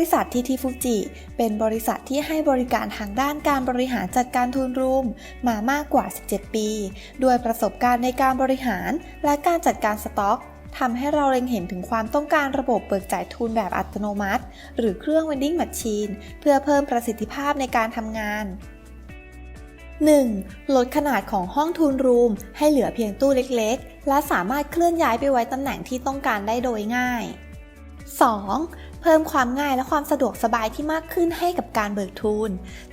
ริษัทีทีฟูจิ เป็นบริษัทที่ให้บริการทางด้านการบริหารจัดการทุนรูมมามากกว่า 17 ปี ด้วยประสบการณ์ในการบริหารและการจัดการสต็อกทำให้เราเล็งเห็นถึงความต้องการระบบเบิกจ่ายทุนแบบอัตโนมัติ หรือเครื่อง vending machine เพื่อเพิ่มประสิทธิภาพในการทำงาน 1. ลดขนาดของห้องทุนรูมให้เหลือเพียงตู้เล็กๆ และสามารถเคลื่อนย้ายไปไว้ตำแหน่งที่ต้องการได้โดยง่าย 2. เพิ่มความง่ายและความสะดวกสบายที่มากขึ้นให้กับการเบิกทุน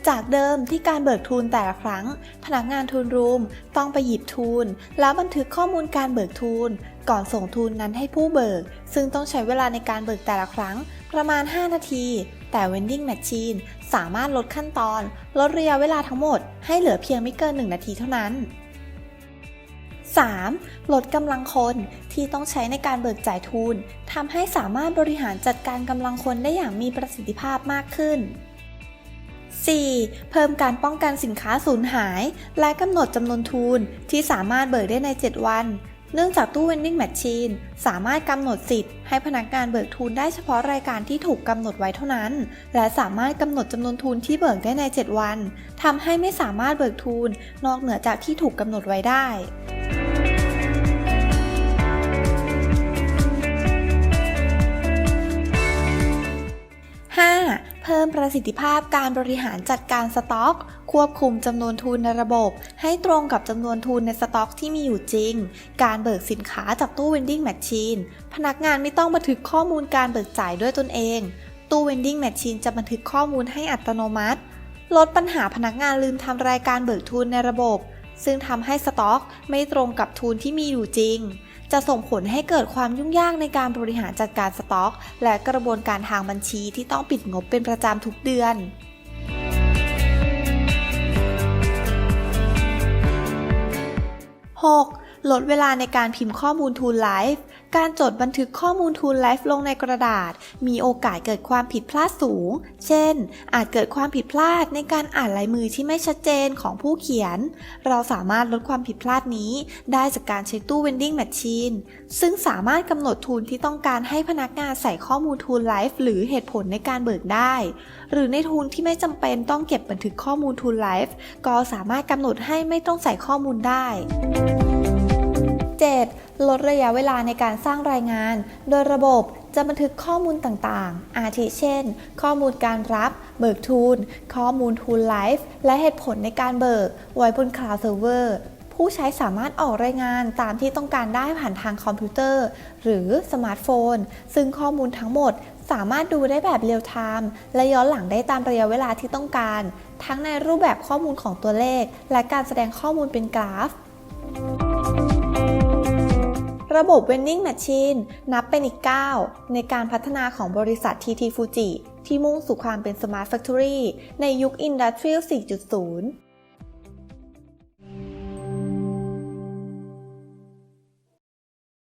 จากเดิมที่การเบิกทุนแต่ละครั้ง พนักงานทุนรูมต้องไปหยิบทุน แล้วบันทึกข้อมูลการเบิกทุน ก่อนส่งทุนนั้นให้ผู้เบิก ซึ่งต้องใช้เวลาในการเบิกแต่ละครั้งประมาณ 5 นาที แต่ vending machine สามารถลดขั้นตอน ลดระยะเวลาทั้งหมด ให้เหลือเพียงไม่เกิน 1 นาทีเท่านั้น 3. ลดกำลังคนที่ต้องใช้ในการเบิกจ่ายทุนทำให้สามารถบริหารจัดการกำลังคนได้อย่างมีประสิทธิภาพมากขึ้น 4. เพิ่มการป้องกันสินค้าสูญหาย และกำหนดจำนวนทุนที่สามารถเบิกได้ใน 7 วัน เนื่องจากตู้ vending machine สามารถกำหนดสิทธิ์ ให้พนักงานเบิกทุนได้เฉพาะรายการที่ถูกกำหนดไว้เท่านั้น และสามารถกำหนดจำนวนทุนที่เบิกได้ใน 7 วันทำให้ไม่สามารถเบิกทุนนอกเหนือจากที่ถูกกำหนดไว้ได้ 5. เพิ่มประสิทธิภาพการบริหารจัดการสต็อก ควบคุมจำนวนทุนในระบบ ให้ตรงกับจำนวนทุนในสต็อกที่มีอยู่จริง การเบิกสินค้าจากตู้ vending machine พนักงานไม่ต้องบันทึกข้อมูลการเบิกจ่ายด้วยตนเอง ตู้ vending machine จะบันทึกข้อมูลให้อัตโนมัติ ลดปัญหาพนักงานลืมทำรายการเบิกทุนในระบบ ซึ่งทำให้สต็อก ไม่ตรงกับทุนที่มีอยู่จริง จะส่งผลให้เกิดความยุ่งยากในการบริหารจัดการสต็อก และกระบวนการทางบัญชีที่ต้องปิดงบเป็นประจำทุกเดือน 6. ลดเวลาในการพิมพ์ข้อมูลทูลไลฟ์ การจดบันทึกข้อมูลทูลไลฟ์ลงในกระดาษ มีโอกาสเกิดความผิดพลาดสูง เช่น อาจเกิดความผิดพลาดในการอ่านลายมือที่ไม่ชัดเจนของผู้เขียน เราสามารถลดความผิดพลาดนี้ ได้จากการใช้ตู้ vending machine ซึ่งสามารถกำหนดทุนที่ต้องการให้พนักงานใส่ข้อมูลทูลไลฟ์หรือเหตุผลในการเบิกได้ หรือในทุนที่ไม่จำเป็นต้องเก็บบันทึกข้อมูลทูลไลฟ์ก็สามารถกำหนดให้ไม่ต้องใส่ข้อมูลได้ 7. ลดระยะเวลาในการสร้างรายงาน โดยระบบจะบันทึกข้อมูลต่างๆ อาทิเช่น ข้อมูลการรับ เบิกทุน ข้อมูลทุนไลฟ์ และเหตุผลในการเบิก ไว้บน Cloud Server ผู้ใช้สามารถออกรายงานตามที่ต้องการได้ผ่านทางคอมพิวเตอร์ หรือสมาร์ทโฟน ซึ่งข้อมูลทั้งหมดสามารถดูได้แบบเรียลไทม์และย้อนหลังได้ตามระยะเวลาที่ต้องการ ทั้งในรูปแบบข้อมูลของตัวเลข และการแสดงข้อมูลเป็นกราฟ ระบบ Vending Machine นับเป็นอีกก้าวในการพัฒนาของบริษัท TT Fuji ที่มุ่งสู่ความเป็น Smart Factory ในยุค Industrial 4.0